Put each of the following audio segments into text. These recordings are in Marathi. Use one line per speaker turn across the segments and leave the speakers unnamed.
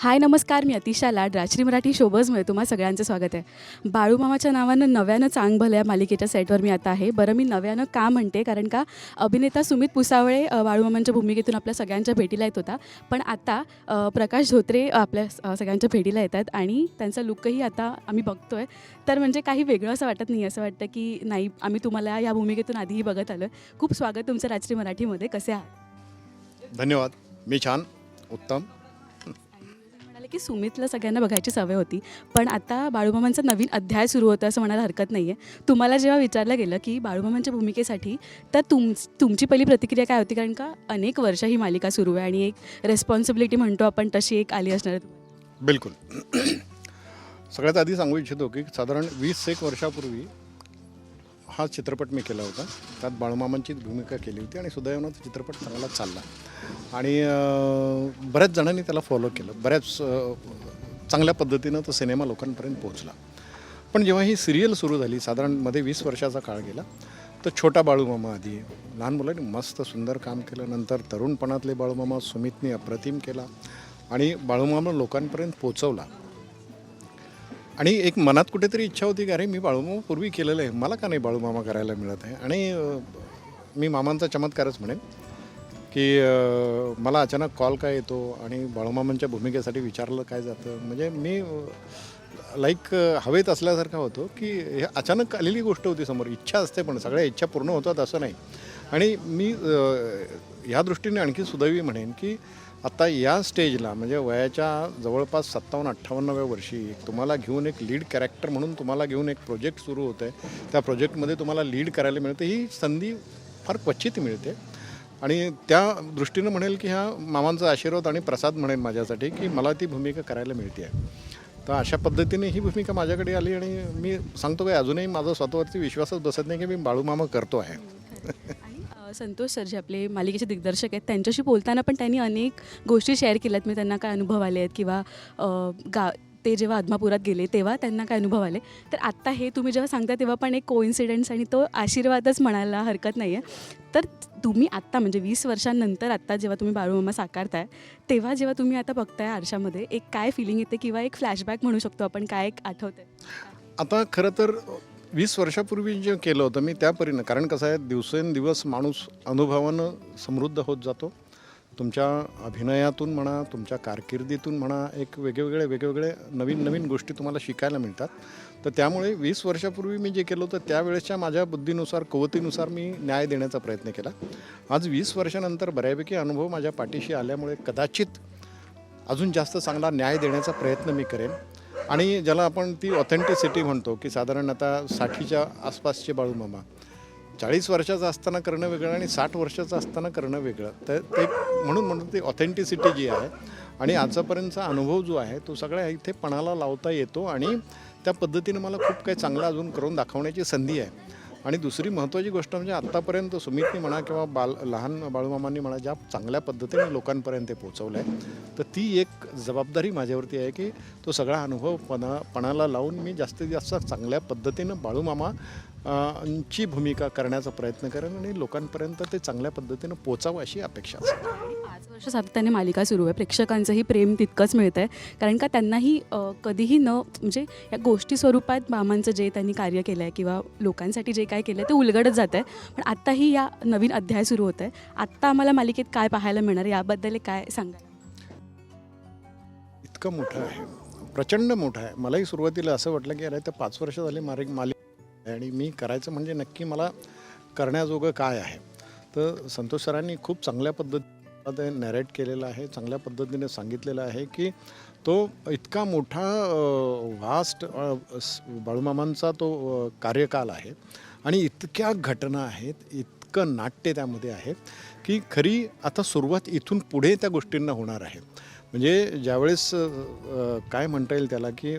हाय नमस्कार. मी अतिशा लाड राजश्री मराठी शोबर्समध्ये तुम्हा सगळ्यांचं स्वागत आहे. बाळूमामाच्या नावानं नव्यानं चांग भलं या मालिकेच्या सेटवर मी आता आहे. बरं मी नव्यानं का म्हणते? कारण का अभिनेता सुमित पुसावळे बाळूमामांच्या भूमिकेतून आपल्या सगळ्यांच्या भेटीला येत होता. पण आता प्रकाश धोत्रे आपल्या सगळ्यांच्या भेटीला येतात आणि त्यांचा लुकही आता आम्ही बघतो आहे तर म्हणजे काही वेगळं असं वाटत नाही असं वाटतं की नाही आम्ही तुम्हाला या भूमिकेतून आधीही बघत आलो खूप स्वागत तुमचं राजश्री मराठीमध्ये. कसे आहात?
धन्यवाद. मी छान उत्तम.
की सुमितला सगळ्यांना बघायची सवय होती. पण आता बाळूमामांचा नवीन अध्याय सुरू होतो असं म्हणायला हरकत नाही आहे तुम्हाला जेव्हा विचारलं गेलं की बाळूमामांच्या भूमिकेसाठी तर तुम तुमची पहिली प्रतिक्रिया काय होती? कारण का अनेक वर्ष ही मालिका सुरू आहे आणि एक रेस्पॉन्सिबिलिटी म्हणतो आपण तशी एक आली असणार
बिलकुल. सगळ्यात आधी सांगू इच्छितो की साधारण वीस एक वर्षापूर्वी हा चित्रपट मी केला होता. त्यात बाळूमामांची भूमिका केली होती आणि सुदैवानं तो चित्रपट चांगला चालला. आणि बऱ्याच जणांनी त्याला फॉलो केलं. बऱ्याच चांगल्या पद्धतीनं तो सिनेमा लोकांपर्यंत पोहोचला. पण जेव्हा ही सिरियल सुरू झाली साधारणमध्ये वीस वर्षाचा काळ गेला तर छोटा बाळूमामा आधी लहान मुलांनी मस्त सुंदर काम केलं. नंतर तरुणपणातले बाळूमामा सुमितने अप्रतिम केला आणि बाळूमामा लोकांपर्यंत पोचवला आणि एक मनात कुठेतरी इच्छा होती की अरे मी बाळूमामा पूर्वी केलेलं आहे. मला का नाही बाळूमामा करायला मिळत आहे? आणि मी मामांचा चमत्कारच म्हणेन की मला अचानक कॉल काय येतो आणि बाळूमामांच्या भूमिकेसाठी विचारलं काय जातं? म्हणजे मी लाईक हवेत असल्यासारखा होतो की हे अचानक आलेली गोष्ट होती समोर. इच्छा असते पण सगळ्या इच्छा पूर्ण होतात असं नाही. आणि मी ह्या दृष्टीने आणखी सुदैवी म्हणेन की आत्ता या स्टेजला म्हणजे वयाच्या जवळपास सत्तावन्न अठ्ठावन्नव्या वर्षी तुम्हाला घेऊन एक लीड कॅरेक्टर म्हणून तुम्हाला घेऊन एक प्रोजेक्ट सुरू होतं आहे त्या प्रोजेक्टमध्ये तुम्हाला लीड करायला मिळते ही संधी फार क्वचित मिळते. आणि त्या दृष्टीनं म्हणेल की ह्या मामांचा आशीर्वाद आणि प्रसाद म्हणेल माझ्यासाठी की मला ती भूमिका करायला मिळते आहे. तर अशा पद्धतीने ही भूमिका माझ्याकडे आली आणि मी सांगतो काय अजूनही माझा स्वतःवरती विश्वासच बसत नाही की मी बाळूमामा करतो आहे.
संतोष सर जे आपले मालिकेचे दिग्दर्शक आहेत. त्यांच्याशी बोलताना पण त्यांनी अनेक गोष्टी शेअर केल्यात. मी त्यांना काय अनुभव आले आहेत किंवा गा ते जेव्हा आदमापुरात गेले तेव्हा त्यांना काय अनुभव आले? तर आत्ता हे तुम्ही जेव्हा सांगता तेव्हा पण एक कोइन्सिडन्स आणि तो आशीर्वादच म्हणायला हरकत नाही आहे तर तुम्ही आत्ता म्हणजे वीस वर्षांनंतर आत्ता जेव्हा तुम्ही बाळूमामा साकारताय तेव्हा जेव्हा तुम्ही आता बघताय आरशामध्ये एक काय फिलिंग येते किंवा एक फ्लॅशबॅक म्हणू शकतो आपण? काय एक आठवतंय?
आता खरं तर वीस वर्षापूर्वी जे केलं होतं मी त्या परीनं कारण कसं आहे दिवसेंदिवस माणूस अनुभवानं समृद्ध होत जातो. तुमच्या अभिनयातून म्हणा तुमच्या कारकिर्दीतून म्हणा एक वेगवेगळे वेगवेगळे नवीन नवीन गोष्टी तुम्हाला शिकायला मिळतात. तर त्यामुळे वीस वर्षापूर्वी मी जे केलं होतं त्यावेळेसच्या माझ्या बुद्धीनुसार कवतीनुसार मी न्याय देण्याचा प्रयत्न केला. आज वीस वर्षानंतर बऱ्यापैकी अनुभव माझ्या पाठीशी आल्यामुळे कदाचित अजून जास्त चांगला न्याय देण्याचा प्रयत्न मी करेन. आणि ज्याला आपण ती ऑथेंटिसिटी म्हणतो की साधारण आता साठीच्या आसपासचे बाळूमामा चाळीस वर्षाचं असताना करणं वेगळं आणि साठ वर्षाचं असताना करणं वेगळं. तर ते म्हणून म्हणतो ती ऑथेंटिसिटी जी आहे आणि आजपर्यंतचा अनुभव जो आहे तो सगळ्या इथे पणाला लावता येतो आणि त्या पद्धतीने मला खूप काही चांगलं अजून करून दाखवण्याची संधी आहे. आणि दुसरी महत्त्वाची गोष्ट म्हणजे आत्तापर्यंत सुमितनी म्हणा किंवा बाल लहान बाळूमामांनी म्हणा ज्या चांगल्या पद्धतीने लोकांपर्यंत ते पोचवलं आहे तर ती एक जबाबदारी माझ्यावरती आहे की तो सगळा अनुभव पणा पणाला लावून मी जास्तीत जास्त चांगल्या पद्धतीनं बाळूमामा ची भूमिका करण्याचा प्रयत्न करेन आणि लोकांपर्यंत ते चांगल्या पद्धतीनं पोचावं अशी अपेक्षा
असते वर्ष सातत्याने मालिका सुरू आहे. प्रेक्षकांचंही प्रेम तितकंच मिळतं आहे कारण का त्यांनाही कधीही न म्हणजे या गोष्टी स्वरूपात मामांचं जे त्यांनी कार्य केलं आहे किंवा लोकांसाठी जे काय केलं आहे ते उलगडत जात आहे पण आत्ताही या नवीन अध्याय सुरू होत आहे आत्ता आम्हाला मालिकेत काय पाहायला मिळणार याबद्दल काय सांगा
इतकं मोठं आहे. प्रचंड मोठं आहे. मलाही सुरुवातीला असं वाटलं की अरे तर पाच वर्ष झाले मालिक मालिका आणि मी करायचं म्हणजे नक्की मला करण्याजोगं काय आहे? तर संतोष सरांनी खूप चांगल्या पद्धती ते नॅरेट केलेलं आहे चांगल्या पद्धतीने सांगितलेलं आहे की तो इतका मोठा व्हास्ट बाळूमामांचा तो कार्यकाल आहे आणि इतक्या घटना आहेत इतकं नाट्य त्यामध्ये आहे की खरी आता सुरुवात इथून पुढे त्या गोष्टींना होणार आहे. म्हणजे ज्यावेळेस काय म्हणता येईल त्याला की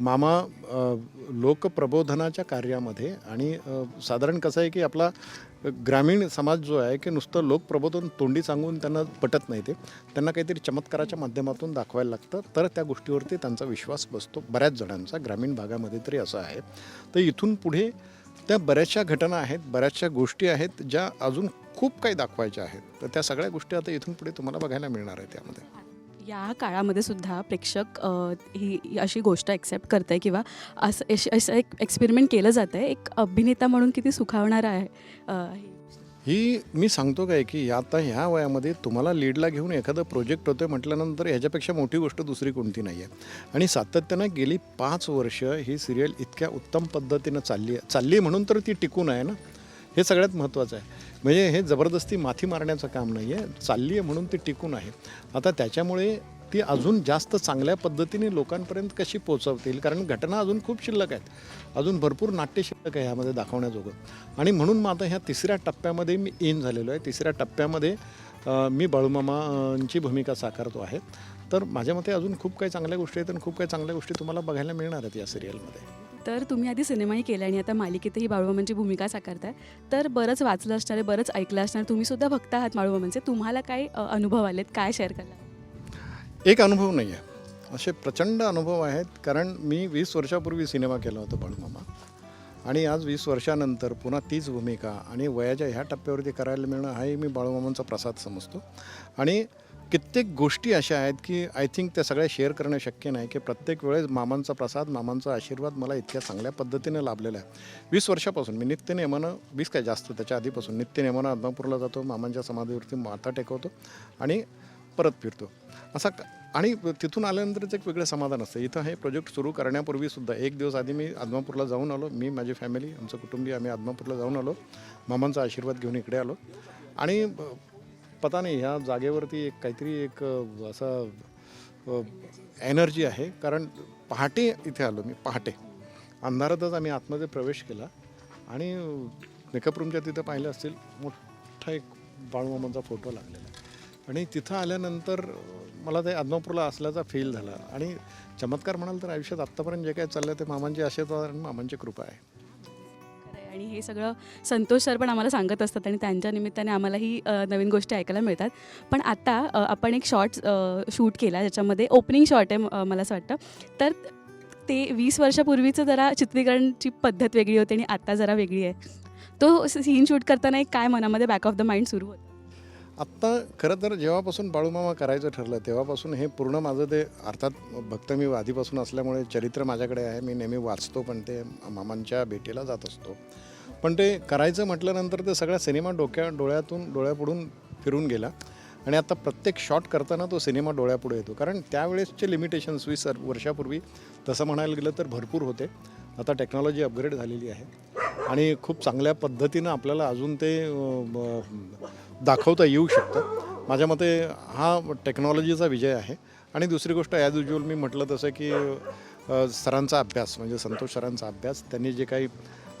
मामा लोकप्रबोधनाच्या कार्यामध्ये आणि साधारण कसं आहे की आपला ग्रामीण समाज जो आहे की नुसतं लोकप्रबोधन तोंडी सांगून त्यांना पटत नाही ते त्यांना काहीतरी चमत्काराच्या माध्यमातून दाखवायला लागतं. तर त्या गोष्टीवरती त्यांचा विश्वास बसतो. बऱ्याच जणांचा ग्रामीण भागामध्ये तरी असं आहे. तर इथून पुढे त्या बऱ्याचशा घटना आहेत बऱ्याचशा गोष्टी आहेत ज्या अजून खूप काही दाखवायच्या आहेत. तर त्या सगळ्या गोष्टी आता इथून पुढे तुम्हाला बघायला मिळणार आहे त्यामध्ये
या काळामध्ये सुद्धा प्रेक्षक अ, ही अशी गोष्ट ॲक्सेप्ट करत आहे किंवा असं अश- असं एक एक्सपेरिमेंट केलं जातं आहे एक अभिनेता म्हणून किती सुखावणार आहे अ, हे.
ही मी सांगतो काय की आता ह्या वयामध्ये तुम्हाला लीडला घेऊन एखादं प्रोजेक्ट होतं म्हटल्यानंतर ह्याच्यापेक्षा मोठी गोष्ट दुसरी कोणती नाही आहे आणि सातत्यानं गेली पाच वर्ष ही सिरियल इतक्या उत्तम पद्धतीनं चालली आहे चालली आहे म्हणून तर ती टिकून आहे ना. हे सगळ्यात महत्त्वाचं आहे. म्हणजे हे जबरदस्ती माथी मारण्याचं काम नाही आहे चालली आहे म्हणून ती टिकून आहे. आता त्याच्यामुळे ती अजून जास्त चांगल्या पद्धतीने लोकांपर्यंत कशी पोचवतील कारण घटना अजून खूप शिल्लक आहेत. अजून भरपूर नाट्य शिल्लक आहे ह्यामध्ये दाखवण्याजोगं. आणि म्हणून मग आता ह्या तिसऱ्या टप्प्यामध्ये मी इन झालेलो आहे. तिसऱ्या टप्प्यामध्ये मी बाळूमामांची भूमिका साकारतो आहे. तर माझ्या मते अजून खूप काही चांगल्या गोष्टी आहेत आणि खूप काही चांगल्या गोष्टी तुम्हाला बघायला मिळणार आहेत या सिरियलमध्ये.
तर तुम्ही आधी सिनेमाही केला आणि आता मालिकेतही बाळूमामांची भूमिका साकारताय. तर बरंच वाचलं असणार आहे बरंच ऐकलं असणार तुम्ही सुद्धा भक्त आहात बाळूमामांचे तुम्हाला काय अनुभव आलेत? काय शेअर करणार?
एक अनुभव नाही आहे असे प्रचंड अनुभव आहेत कारण मी वीस वर्षापूर्वी सिनेमा केला होता बाळूमामा आणि आज वीस वर्षानंतर पुन्हा तीच भूमिका आणि वयाच्या ह्या टप्प्यावरती करायला मिळणं हाही मी बाळूमामांचा प्रसाद समजतो. आणि कित्येक गोष्टी अशा आहेत की आय थिंक त्या सगळ्या शेअर करणं शक्य नाही की प्रत्येक वेळेस मामांचा प्रसाद मामांचा आशीर्वाद मला इतक्या चांगल्या पद्धतीने लाभलेला आहे. वीस वर्षापासून मी नित्यनेमानं वीस काय जास्त त्याच्या आधीपासून नित्यनेमानं आदमापूरला जातो मामांच्या समाधीवरती माथा टेकवतो आणि परत फिरतो. असा आणि तिथून आल्यानंतरच एक वेगळं समाधान असतं. इथं हे प्रोजेक्ट सुरू करण्यापूर्वी सुद्धा एक दिवस आधी मी आदमापूरला जाऊन आलो. मी माझी फॅमिली आमचं कुटुंबीय आम्ही आदमापूरला जाऊन आलो. मामांचा आशीर्वाद घेऊन इकडे आलो. आणि पता नाही ह्या जागेवरती एक काहीतरी एक असा एनर्जी आहे. कारण पहाटे इथे आलो मी पहाटे. अंधारातच आम्ही आतमध्ये प्रवेश केला आणि मेकअप रूमच्या तिथं पाहिलं असतील मोठा एक बाळूमामांचा फोटो लागलेला. आहे आणि तिथं आल्यानंतर मला ते आदमापूरला असल्याचा फील झाला. आणि चमत्कार म्हणाल तर आयुष्यात आत्तापर्यंत जे काय चाललं ते मामांचे आशीर्वाद आणि मामांची कृपा आहे.
आणि हे सगळं संतोष सर पण आम्हाला सांगत असतात आणि त्यांच्या निमित्ताने आम्हालाही नवीन गोष्टी ऐकायला मिळतात. पण आता आपण एक शॉर्ट शूट केला ज्याच्यामध्ये ओपनिंग शॉट आहे मला असं वाटतं. तर ते वीस वर्षापूर्वीचं जरा चित्रीकरणची पद्धत वेगळी होती आणि आता जरा वेगळी आहे. तो सीन शूट करताना एक काय मनामध्ये बॅक ऑफ द माइंड सुरू होतं?
आत्ता खरं तर जेव्हापासून बाळूमामा करायचं ठरलं तेव्हापासून हे पूर्ण माझं ते अर्थात भक्त मी आधीपासून असल्यामुळे चरित्र माझ्याकडे आहे. मी नेहमी वाचतो पण ते मामांच्या भेटीला जात असतो. पण ते करायचं म्हटल्यानंतर ते सगळा सिनेमा डोक्या डोळ्यातून डोळ्यापुढून फिरून गेला. आणि आता प्रत्येक शॉट करताना तो सिनेमा डोळ्यापुढे येतो. कारण त्यावेळेसचे लिमिटेशन्स वीस वर्षापूर्वी तसं म्हणायला गेलं तर भरपूर होते. आता टेक्नॉलॉजी अपग्रेड झालेली आहे. आणि खूप चांगल्या पद्धतीनं आपल्याला अजून ते दाखवता येऊ शकतं. माझ्या मते हा टेक्नॉलॉजीचा विजय आहे. आणि दुसरी गोष्ट ॲज युज्युअल मी म्हटलं तसं की सरांचा अभ्यास म्हणजे संतोष सरांचा अभ्यास त्यांनी जे काही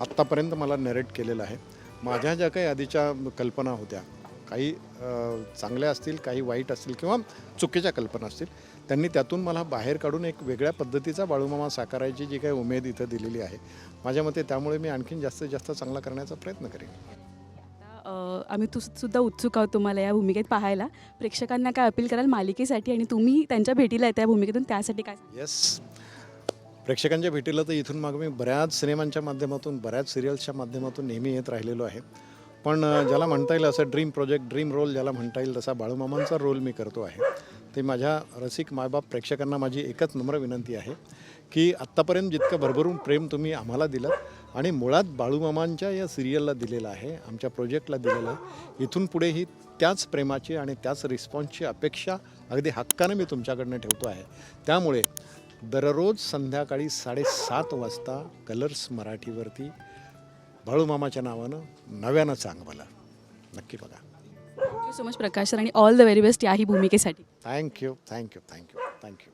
आत्तापर्यंत मला नरेट केलेलं आहे. माझ्या ज्या काही आधीच्या कल्पना होत्या काही चांगल्या असतील काही वाईट असतील किंवा चुकीच्या कल्पना असतील त्यांनी त्यातून मला बाहेर काढून एक वेगळ्या पद्धतीचा बाळूमामा साकारायची जी काही उमेद इथं दिलेली आहे. माझ्या मते त्यामुळे मी आणखीन जास्तीत जास्त चांगला करण्याचा प्रयत्न करेन.
आम्ही तु सुद्धा उत्सुक आहोत तुम्हाला या भूमिकेत पाहायला. प्रेक्षकांना काय अपील कराल मालिकेसाठी आणि तुम्ही त्यांच्या भेटीला येत्या भूमिकेतून त्यासाठी काय?
येस प्रेक्षकांच्या भेटीला तर इथून मागं मी बऱ्याच सिनेमांच्या माध्यमातून बऱ्याच सिरियल्सच्या माध्यमातून नेहमी येत राहिलेलो आहे. पण ज्याला म्हणता येईल असं ड्रीम प्रोजेक्ट ड्रीम रोल ज्याला म्हणता येईल तसा बाळूमामांचा रोल मी करतो आहे. ते माझ्या रसिक मायबाप प्रेक्षकांना माझी एकच नम्र विनंती आहे की आत्तापर्यंत जितकं भरभरून प्रेम तुम्ही आम्हाला दिलं आणि मुळात बाळूमामांच्या या सिरियलला दिलेलं आहे आमच्या प्रोजेक्टला दिलेलं आहे इथून पुढेही त्याच प्रेमाची आणि त्याच रिस्पॉन्सची अपेक्षा अगदी हक्कानं मी तुमच्याकडनं ठेवतो आहे. त्यामुळे दररोज संध्याकाळी साडेसात वाजता कलर्स मराठीवरती बाळूमामाच्या नावानं नव्यानं चांग मला नक्की बघा.
Thank you so much Prakash sir आणि ऑल द व्हेरी बेस्ट याही भूमिकेसाठी.
Thank you thank you thank you thank you